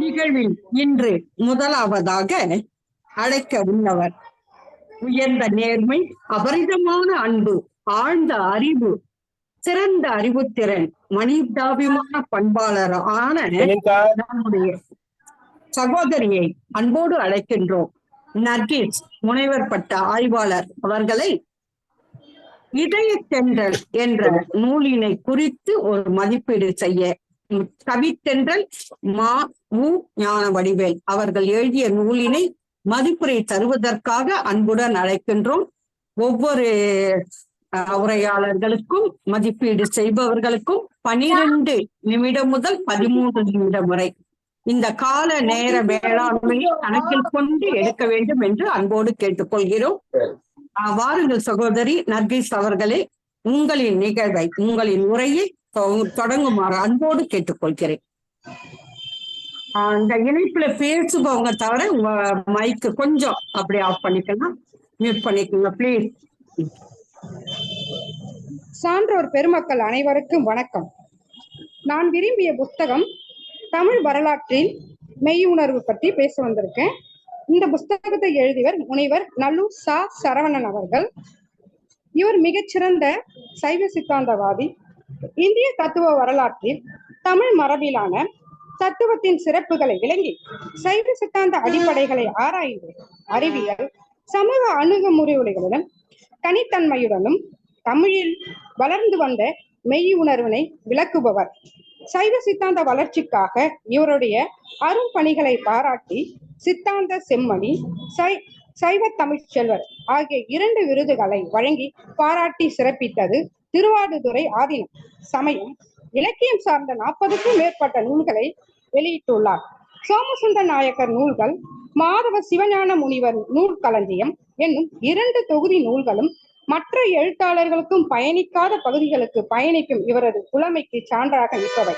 நிகழ்வில் இன்று முதலாவதாக அழைக்க உள்ளவர். உயர்ந்த நேர்மை அபரிதமான அன்பு ஆழ்ந்த அறிவு சிறந்த அறிவுத்திறன் மனிதாபிமான பண்பாளர் ஆன நம்முடைய சகோதரியை அன்போடு அழைக்கின்றோம். நர்கிஸ் முனைவர் பட்ட ஆய்வாளர் அவர்களை இதயத்தென்றல் என்ற நூலினை குறித்து ஒரு மதிப்பீடு செய்ய கவித்தென்றல் மா உ ஞான வடிவேல். அவர்கள் எழுதிய நூலினை மதிப்புரை தருவதற்காக அன்புடன் அழைக்கின்றோம். ஒவ்வொரு உரையாளர்களுக்கும் மதிப்பீடு செய்பவர்களுக்கும் பனிரெண்டு நிமிடம் முதல் பதிமூன்று நிமிடம் வரை இந்த கால நேர வேளாண்மையை கணக்கில் கொண்டு எடுக்க வேண்டும் என்று அன்போடு கேட்டுக்கொள்கிறோம். வாருங்கள் சகோதரி நர்கிஸ் அவர்களே உங்களின் நிகழ்வை உங்களின் உரையை தொடங்குமாறு அன்போடு கேட்டுக்கொள்கிறேன். அந்த இணைப்புல பேசுபவங்க தவிர உங்க மைக்கு கொஞ்சம் அப்படி ஆஃப் பண்ணிக்கலாம். மியூட் பண்ணிக்கோங்க ப்ளீஸ் சான்றோர் பெருமக்கள் அனைவருக்கும் வணக்கம். நான் விரும்பிய புஸ்தகம் தமிழ் வரலாற்றில் மெய்யுணர்வு பற்றி பேச வந்திருக்கேன். இந்த புஸ்தகத்தை எழுதியவர் முனைவர் நல்லூர் சா சரவணன் அவர்கள். இவர் மிகச்சிறந்த சைவ சித்தாந்தவாதி இந்திய தத்துவ வரலாற்றில் தமிழ் மரபிலான தத்துவத்தின் சிறப்புகளை விளங்கி சைவ சித்தாந்த அடிப்படைகளை ஆராய்ந்து அறிவியல் சமூக அணுகுமுறைகளுடன் தனித்தன்மையுடனும் தமிழில் வளர்ந்து வந்த மெய் உணர்வினை விளக்குபவர். சைவ சித்தாந்த வளர்ச்சிக்காக இவருடைய அரும் பணிகளை பாராட்டி சித்தாந்த செம்மணி சை சைவ தமிழ்ச்செல்வர் ஆகிய இரண்டு விருதுகளை வழங்கி பாராட்டி சிறப்பித்தது திருவாடுதுறை ஆதீனம். சமயம். இலக்கியம் சார்ந்த நாற்பதுக்கும் மேற்பட்ட நூல்களை வெளியிட்டுள்ளார். சோமசுந்தர் நாயக்கர் நூல்கள் மாதவ சிவஞான முனிவர் நூல் களஞ்சியம் என்னும் இரண்டு தொகுதி நூல்களும் மற்ற எழுத்தாளர்களுக்கும் பயணிக்காத பகுதிகளுக்கு பயணிக்கும் இவரது புலமைக்கு சான்றாக நிற்பவை.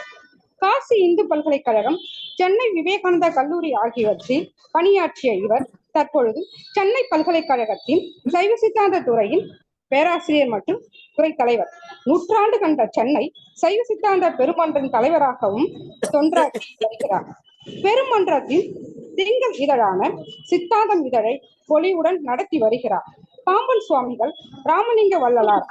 காசி இந்து பல்கலைக்கழகம் சென்னை விவேகானந்தா கல்லூரி ஆகியவற்றில் பணியாற்றிய இவர் தற்பொழுது சென்னை பல்கலைக்கழகத்தின் சைவ சித்தாந்த துறையின் பேராசிரியர் மற்றும் துறை தலைவர். நூற்றாண்டு கண்ட சென்னை சைவ சித்தாந்த பெருமன்றின் தலைவராகவும் தொன்றாற்றி வருகிறார் பெருமன்றத்தின் திங்கள் இதழான சித்தாந்தம் இதழை பொலிவுடன் நடத்தி வருகிறார். பாம்பன் சுவாமிகள் ராமலிங்க வள்ளலார்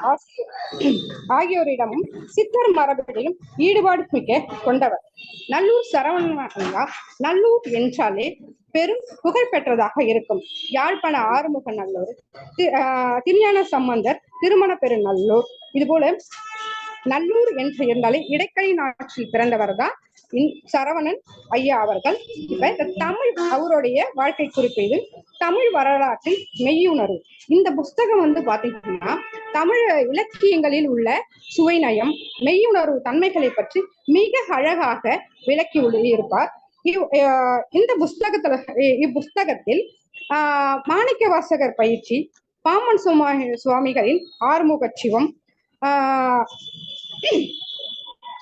ஆகியோரிடமும் சித்தர் மரபிலும் ஈடுபாடு மிக்க கொண்டவர். நல்லூர் சரவணா நல்லூர் என்றாலே பெரும் புகழ் பெற்றதாக இருக்கும். யாழ்ப்பாண ஆறுமுக நல்லூர் தி- ஆஹ் திருஞான சம்பந்தர் திருமண பெருநல்லூர் இது போல நல்லூர் என்று இருந்தாலே இடைக்கை நாட்டில் பிறந்தவர் தான் சரவணன் ஐயா அவர்கள். இப்ப இந்த தமிழ் அவருடைய வாழ்க்கை குறிப்பீடு தமிழ் வரலாற்றில் மெய்யுணர்வு. இந்த புஸ்தகம் வந்து பாத்தீங்கன்னா தமிழ் இலக்கியங்களில் உள்ள சுவைநயம் மெய்யுணர்வு தன்மைகளை பற்றி மிக அழகாக விளக்கி இருப்பார் இவ்- இந்த புஸ்தகத்துல இப்புஸ்தகத்தில் ஆஹ் மாணிக்க வாசகர் பயிற்சி பாமன் சுமா சுவாமிகளின் ஆறுமுக சிவம் ஆஹ்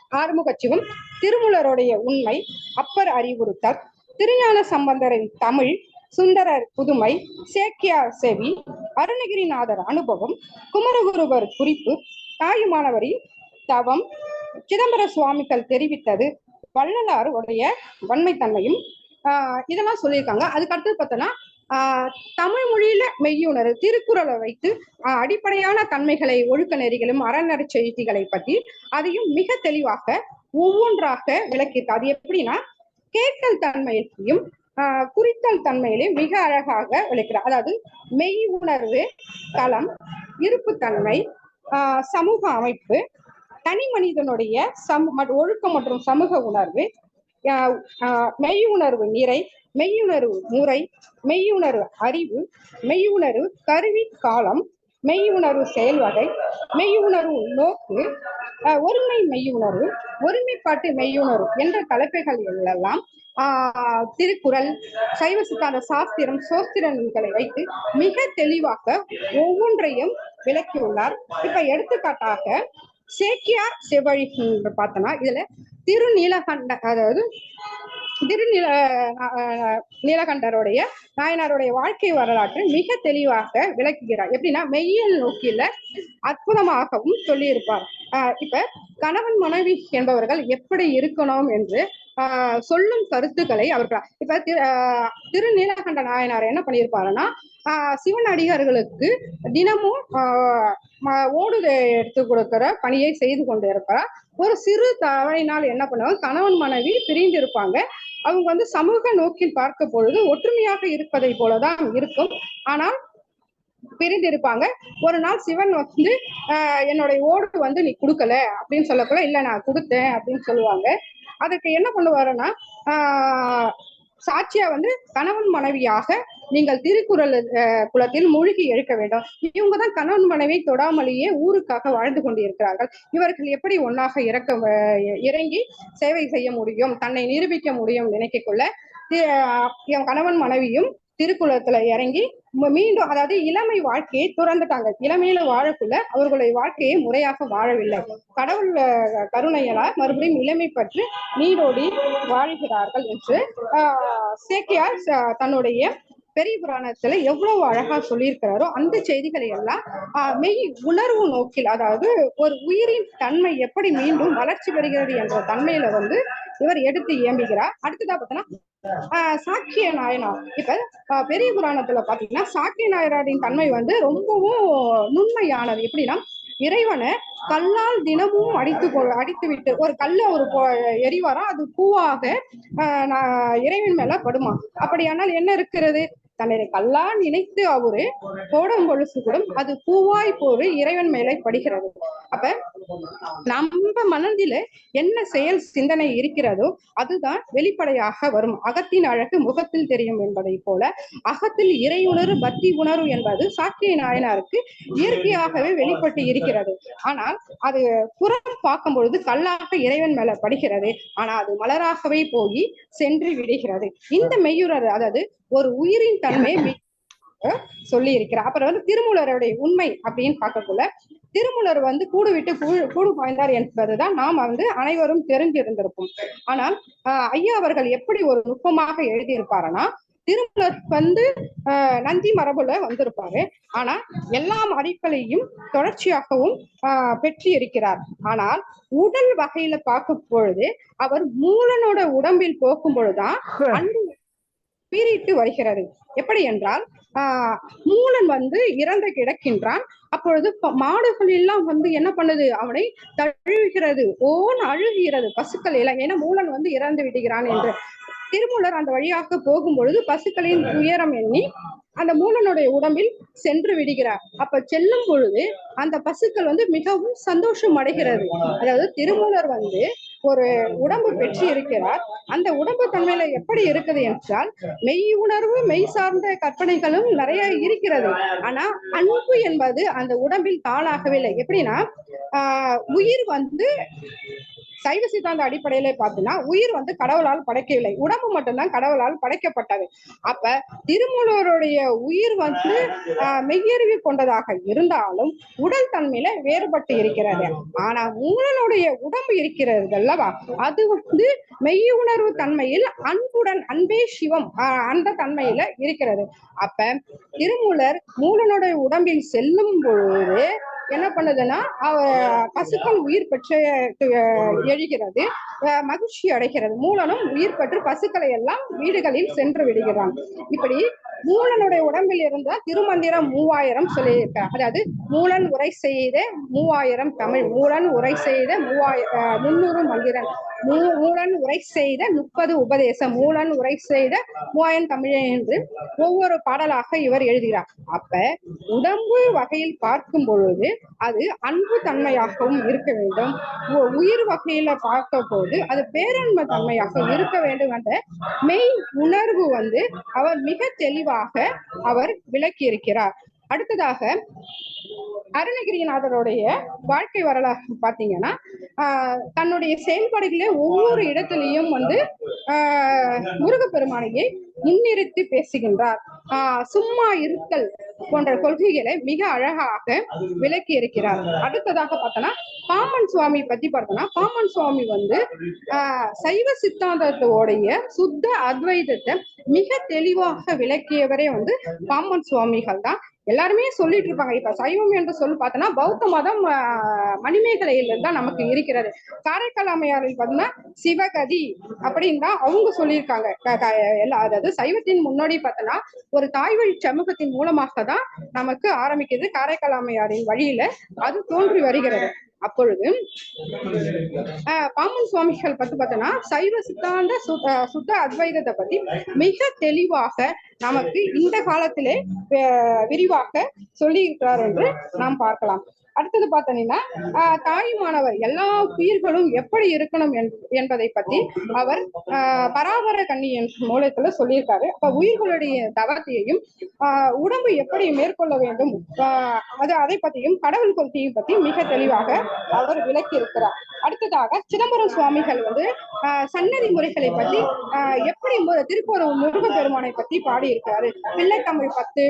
ஆறுமுக சிவம் திருமூலருடைய உண்மை அப்பர் அறிவுறுத்தல். திருஞான சம்பந்தரின் தமிழ் சுந்தரர் புதுமை சேக்கியார் செவி அருணகிரிநாதர் அனுபவம் குமரகுருவர் குறிப்பு தாயுமானவரின் தவம் சிதம்பர சுவாமிகள் தெரிவித்தது வள்ளலார் உடைய வன்மைத்தன்மையும் ஆஹ் இதெல்லாம் சொல்லியிருக்காங்க. அதுக்கடுத்து பார்த்தோன்னா ஆஹ் தமிழ் மொழியில மெய்யுணர்வு திருக்குறளை வைத்து அடிப்படையான தன்மைகளை ஒழுக்க நெறிகளும் அறநெறி செய்திகளை பற்றி அதையும் மிக தெளிவாக ஒவ்வொன்றாக விளக்கியிருக்கு. அது எப்படின்னா கேட்டல் தன்மையிலையும் ஆஹ் குறித்தல் தன்மையிலையும் மிக அழகாக விளக்கிறார். அதாவது மெய் உணர்வு களம் இருப்புத்தன்மை ஆஹ் சமூக அமைப்பு தனி மனிதனுடைய சம் ஒழுக்கம் மற்றும் சமூக உணர்வு மெய் உணர்வு நிறை மெய்யுணர்வு முறை மெய்யுணர்வு அறிவு மெய்யுணர்வு கருவி காலம் மெய்யுணர்வு செயல்வகை மெய்யுணர்வு நோக்கு ஒருமை மெய்யுணர்வு ஒருமைப்பாட்டு மெய்யுணர்வு என்ற தலைப்புகள் எல்லாம் ஆஹ் திருக்குறள் சைவ சித்தாந்த சாஸ்திரம் சோஸ்திர நூல்களை வைத்து மிக தெளிவாக ஒவ்வொன்றையும் விளக்கியுள்ளார். இப்ப எடுத்துக்காட்டாக சேக்கியார் செவ்வழி என்று பார்த்தோம்னா இதுல திருநீலகண்ட அதாவது திருநீல அஹ், நீலகண்டருடைய நாயனாருடைய வாழ்க்கை வரலாற்றை மிக தெளிவாக விளக்குகிறார். எப்படின்னா மெய்யல் நோக்கில அற்புதமாகவும் சொல்லியிருப்பார். ஆஹ் இப்ப கணவன் மனைவி என்பவர்கள் எப்படி இருக்கணும் என்று சொல்லும் கருத்துக்களை அவர்கள் இப்ப திரு ஆஹ் திருநீலகண்ட நாயனார் என்ன பண்ணியிருப்பாருன்னா ஆஹ் சிவன் அடிகார்களுக்கு தினமும் ஆஹ் ஓடு எடுத்து கொடுக்கிற பணியை செய்து கொண்டு இருப்பார். ஒரு சிறு தவறினால் என்ன பண்ணுவாங்க கணவன் மனைவி பிரிந்து இருப்பாங்க அவங்க வந்து சமூக நோக்கில் பார்க்க பொழுது ஒற்றுமையாக இருப்பதை போலதான் இருக்கும். ஆனால் பிரிந்து இருப்பாங்க ஒரு நாள் சிவன் வந்து ஆஹ் என்னுடைய ஓடு வந்து நீ கொடுக்கல அப்படின்னு சொல்லக்குள்ள இல்ல நான் கொடுத்தேன் அப்படின்னு சொல்லுவாங்க. அதுக்கு என்ன பண்ணுவாருன்னா ஆஹ் சாட்சியா வந்து கணவன் மனைவியாக நீங்கள் திருக்குறள் குலத்தில் மூழ்கி எழுக்க வேண்டும். இவங்க தான் கணவன் மனைவி தொடாமலேயே ஊருக்காக வாழ்ந்து கொண்டிருக்கிறார்கள். இவர்கள் எப்படி ஒன்னாக இறக்க இறங்கி சேவை செய்ய முடியும் தன்னை நிரூபிக்க முடியும் நினைக்க கொள்ள என் கணவன் மனைவியும் திருக்குளத்துல இறங்கி மீண்டும் அதாவது இளமை வாழ்க்கையை துறந்துட்டாங்க. இளமையில வாழக்குள்ள அவர்களுடைய வாழ்க்கையை முறையாக வாழவில்லை. கடவுள் கருணையலால் மறுபடியும் இளமை பற்றி நீரோடி வாழ்கிறார்கள் என்று ஆஹ், சேக்கியார் தன்னுடைய பெரிய புராணத்துல எவ்வளவு அழகா சொல்லியிருக்கிறாரோ அந்த செய்திகளை எல்லாம் ஆஹ், மெய் உணர்வு நோக்கில் அதாவது ஒரு உயிரின் தன்மை எப்படி மீண்டும் வளர்ச்சி பெறுகிறது என்ற தன்மையில வந்து இவர் எடுத்து இயம்புகிறார் அடுத்ததா பார்த்தோன்னா சாக்கிய நாயனார் இப்ப பெரிய புராணத்துல பாத்தீங்கன்னா சாக்கிய நாயனாரின் தன்மை வந்து ரொம்பவும் நுண்மையானது. எப்படின்னா இறைவனை கல்லால் தினமும் அடித்து அடித்து விட்டு ஒரு கல்ல ஒரு பொ- எரிவாரா அது பூவாக ஆஹ் நான் இறைவன் மேல படுமா. அப்படியானால் என்ன இருக்கிறது? தன்னை கல்லா நினைத்து அவரு போடும் பொழுது கூட அது பூவாய் போரு இறைவன் மேலே படுகிறது. அப்ப நம்ம மனதில என்ன செயல் சிந்தனை இருக்கிறதோ அதுதான் வெளிப்படையாக வரும். அகத்தின் அழகு முகத்தில் தெரியும் என்பதை போல அகத்தில் இறையுணர்வு பக்தி உணர்வு என்பது சாக்கிய நாயனாருக்கு இயற்கையாகவே வெளிப்பட்டு இருக்கிறது. ஆனால் அது புறம் பார்க்கும் பொழுது கல்லாக இறைவன் மேல படுகிறது. ஆனா அது மலராகவே போய் சென்று விடுகிறது. இந்த மெய்யுறது அதாவது ஒரு உயிரின் தன்மையை மெய் சொல்லி இருக்கிறார் அப்புறம் வந்து திருமூலருடைய உண்மை அப்படின்னு பார்க்கக்குள்ள திருமூலர் வந்து கூடு விட்டு கூடு கூடு பாய்ந்தார் என்பதுதான் நாம் வந்து அனைவரும் தெரிஞ்சிருந்திருப்போம் ஆனால் ஐயா அவர்கள் எப்படி ஒரு நுட்பமாக எழுதியிருப்பாருன்னா திருமூலர் வந்து நந்தி மரபுல வந்திருப்பாரு. ஆனா எல்லா மறிக்களையும் தொடர்ச்சியாகவும் ஆஹ் பெற்று இருக்கிறார் ஆனால் உடல் வகையில பார்க்கும் பொழுது அவர் மூலனோட உடம்பில் போகும் பொழுதுதான் அன்பு பீறிட்டு வருகிறது. எப்படி என்றால் ஆஹ் மூலன் வந்து இறந்து கிடக்கின்றான். அப்பொழுது மாடுகள் எல்லாம் வந்து என்ன பண்ணுது? அவனை தழுவுகிறது. ஓன் அழுகிறது. பசுக்கள் எல்லாம் ஏன்னா மூலன் வந்து இறந்து விடுகிறான் என்று. திருமூலர் அந்த வழியாக போகும் பொழுது பசுக்களின் உயரம் எண்ணி அந்த மூலனுடைய உடம்பில் சென்று விடுகிறார். அப்ப செல்லும் பொழுது அந்த பசுக்கள் வந்து மிகவும் சந்தோஷம் அடைகிறது. அதாவது திருமூலர் வந்து ஒரு உடம்பு பெற்று இருக்கிறார் அந்த உடம்பு தன்மையில எப்படி இருக்குது என்றால் மெய் உணர்வு மெய் சார்ந்த கற்பனைகளும் நிறைய இருக்கிறது. ஆனா அன்பு என்பது அந்த உடம்பில் தாளாகவில்லை. எப்படின்னா ஆஹ் உயிர் வந்து சைவ சித்தாந்த அடிப்படையில பார்த்தீங்கன்னா உயிர் வந்து கடவுளால் படைக்கவில்லை. உடம்பு மட்டும்தான் கடவுளால் படைக்கப்பட்டது. அப்ப திருமூலருடைய உயிர் வந்து ஆஹ் மெய்யறிவு கொண்டதாக இருந்தாலும் உடல் தன்மையில வேறுபட்டு இருக்கிறது. ஆனா மூலனுடைய உடம்பு இருக்கிறது அல்லவா? அது வந்து மெய் உணர்வு தன்மையில் அன்புடன் அன்பே சிவம் அந்த தன்மையில இருக்கிறது. அப்ப திருமூலர் மூலனுடைய உடம்பில் செல்லும் பொழுது என்ன பண்ணுதுன்னா பசுக்கள் உயிர் பெற்று எழுகிறது மகிழ்ச்சி அடைகிறது. மூலனும் உயிர் பெற்று பசுக்களை எல்லாம் வீடுகளில் சென்று விடுகிறான். இப்படி மூலனுடைய உடம்பில் இருந்த திருமந்திரம் மூவாயிரம் சொல்லியிருக்கிறார் அதாவது மூலன் உரை செய்த மூவாயிரம் தமிழ் மூலன் உரை செய்த மூவாயிரம் முன்னூறு மந்திரன். மூ மூலன் உரை செய்த முப்பது உபதேசம் மூலன் உரை செய்த மூவாயிரம் தமிழ் என்று ஒவ்வொரு பாடலாக இவர் எழுதுகிறார். அப்ப உடம்பு வகையில் பார்க்கும் பொழுது அது அன்பு தன்மையாகவும் இருக்க வேண்டும். உ- உயிர் வகையில பார்க்க போது அது பேரன்பு தன்மையாக இருக்க வேண்டும் என்ற மெய் உணர்வு வந்து அவர் மிக தெளிவாக அவர் விளக்கி இருக்கிறார் அடுத்ததாக அருணகிரிநாதருடைய வாழ்க்கை வரலாறு பாத்தீங்கன்னா ஆஹ் தன்னுடைய செயல்பாடுகளே ஒவ்வொரு இடத்துலையும் வந்து ஆஹ் முருகப்பெருமானையை முன்னிறுத்தி பேசுகின்றார். ஆஹ் சும்மா இருத்தல் போன்ற கொள்கைகளை மிக அழகாக விளக்கி இருக்கிறார். அடுத்ததாக பார்த்தோன்னா பாமன் சுவாமி பத்தி பார்த்தோம்னா பாமன் சுவாமி வந்து ஆஹ் சைவ சித்தாந்தத்தோடைய சுத்த அத்வைதத்தை மிக தெளிவாக விளக்கியவரே வந்து பாமன் சுவாமிகள் தான் எல்லாருமே சொல்லிட்டு இருப்பாங்க. இப்ப சைவம் என்று சொல் பார்த்தோம்னா பௌத்த மதம் மணிமேகலையில தான் நமக்கு இருக்கிறது. காரைக்கால் அம்மையாரில் பார்த்தோம்னா சிவகதி அப்படின்னு தான் அவங்க சொல்லியிருக்காங்க. எல்லா அதாவது சைவத்தின் முன்னோடி பார்த்தோம்னா ஒரு தாய் வழி சமூகத்தின் மூலமாக தான் நமக்கு ஆரம்பிக்குது காரைக்கால் அம்மையாரின் வழியில அது தோன்றி வருகிறது. அப்பொழுது ஆஹ், சுவாமிகள் பத்தி பார்த்தோம்னா சைவ சித்தாந்த சுத்த அத்வைதத்தை பத்தி மிக தெளிவாக நமக்கு இந்த காலத்திலே விரிவாக சொல்லி இருக்கிறார் என்று நாம் பார்க்கலாம். அடுத்தது பார்த்தீங்கன்னா ஆஹ், தாயுமானவர் எல்லா உயிர்களும் எப்படி இருக்கணும் என்ப- என்பதை பத்தி அவர் ஆஹ், பராபர கண்ணி என்ற மூலத்துல சொல்லியிருக்காரு. அப்ப உயிர்களுடைய தவத்தையும் ஆஹ், உடம்பு எப்படி மேற்கொள்ள வேண்டும் ஆஹ், அது அதை பத்தியும் கடவுள் கொள்கையும் பத்தி மிக தெளிவாக அவர் விளக்கி இருக்கிறார் அடுத்ததாக சிதம்பரம் சுவாமிகள் வந்து ஆஹ், சன்னதி முறைகளை பத்தி ஆஹ், எப்படி மு- திருப்பூர் முருகப்பெருமானை பத்தி பாடியிருக்காரு பிள்ளை தமிழ் பத்து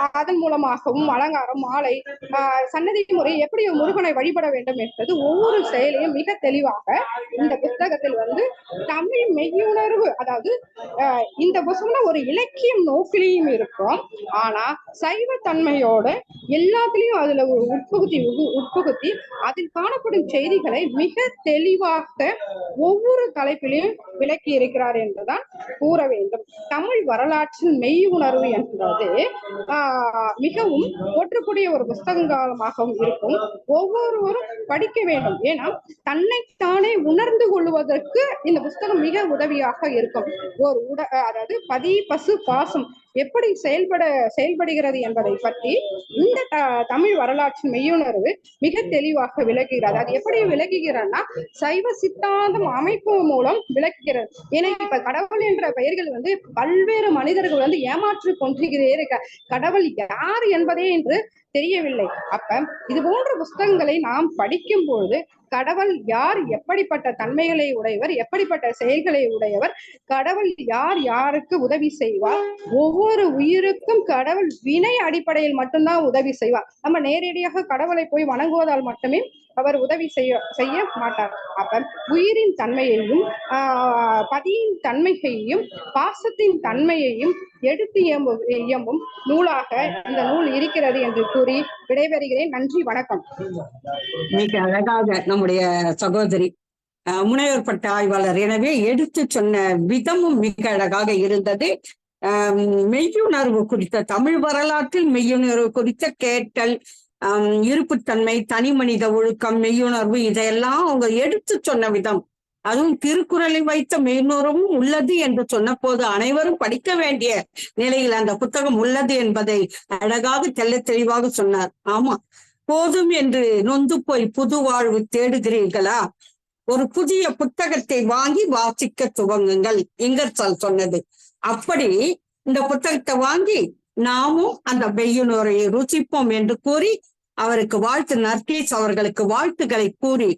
அதன் மூலமாகவும் அலங்காரம் மாலை ஆஹ் சன்னதி முறை எப்படி முருகனை வழிபட வேண்டும் என்பது ஒவ்வொரு செயலையும் மிக தெளிவாக இந்த புத்தகத்தில் வந்து தமிழ் மெய்யுணர்வு அதாவது ஆஹ் இந்த புத்தகம்ல ஒரு இலக்கியம் நோக்கிலையும் இருக்கும். ஆனா சைவ தன்மையோட எல்லாத்துலயும் அதுல ஒரு உட்புகுத்தி உகு- உட்புகுத்தி அதில் காணப்படும் செய்திகளை மிக தெளிவாக ஒவ்வொரு தலைப்பிலையும் விளக்கி இருக்கிறார் என்றுதான் கூற வேண்டும். தமிழ் வரலாற்றின் மெய் உணர்வு என்பது மிகவும் போற்றக்கூடிய ஒரு புஸ்தகங்காலமாகவும் இருக்கும். ஒவ்வொருவரும் படிக்க வேண்டும். ஏன்னா தன்னைத்தானே உணர்ந்து கொள்வதற்கு இந்த புஸ்தகம் மிக உதவியாக இருக்கும். ஒரு உட அதாவது பதி பசு பாசம் எப்படி செயல்பட செயல்படுகிறது என்பதை பற்றி இந்த தமிழ் வரலாற்றின் மெய்யுணர்வு மிக தெளிவாக விளக்குகிறது. அது எப்படி விளக்குகிறன்னா சைவ சித்தாந்தம் அமைப்பு மூலம் விளக்குகிறது. ஏன்னா இப்ப கடவுள் என்ற பெயர்கள் வந்து பல்வேறு மனிதர்கள் வந்து ஏமாற்றி கொன்றுகிறே இருக்க கடவுள் யார் என்பதே என்று தெரியவில்லை. அப்ப இது போன்ற புஸ்தகங்களை நாம் படிக்கும் பொழுது கடவுள் யார் எப்படிப்பட்ட தன்மைகளை உடையவர் எப்படிப்பட்ட செயல்களை உடையவர் கடவுள் யார் யாருக்கு உதவி செய்வார்? ஒவ்வொரு உயிருக்கும் கடவுள் வினை அடிப்படையில் மட்டும்தான் உதவி செய்வார். நம்ம நேரடியாக கடவுளை போய் வணங்குவதால் மட்டுமே அவர் உதவி செய்ய செய்ய மாட்டார். அப்ப உயிரின் தன்மையையும் பதியின் தன்மையையும் பாசத்தின் தன்மையையும் எடுத்து இயம்பும் இயம்பும் நூலாக இந்த நூல் இருக்கிறது என்று கூறி விடைபெறுகிறேன். நன்றி வணக்கம். மிக அழகாக நம்முடைய சகோதரி அஹ், முனைவர் பட்ட ஆய்வாளர். எனவே எடுத்து சொன்ன விதமும் மிக அழகாக இருந்தது. மெய்யுணர்வு குறித்த தமிழ் வரலாற்றில் மெய்யுணர்வு குறித்த கேட்டல் இருப்புத்தன்மை தனி மனித ஒழுக்கம் மெய்யுணர்வு இதையெல்லாம் அவங்க எடுத்து சொன்ன விதம். அதுவும் திருக்குறளை வைத்த மெய்நுறவும் உள்ளது என்று சொன்ன போது அனைவரும் படிக்க வேண்டிய நிலையில் அந்த புத்தகம் உள்ளது என்பதை அழகாக தெல்ல தெளிவாக சொன்னார். ஆமா. போதும் என்று நொந்து போய் புது வாழ்வு தேடுகிறீர்களா? ஒரு புதிய புத்தகத்தை வாங்கி வாசிக்க துவங்குங்கள் இங்கர்சால் சொன்னது. அப்படி இந்த புத்தகத்தை வாங்கி நாமும் அந்த மெய்யுணரை ருசிப்போம் என்று கூறி அவருக்கு வாழ்த்து நர்கீஸ் அவர்களுக்கு வாழ்த்துக்களை கூறி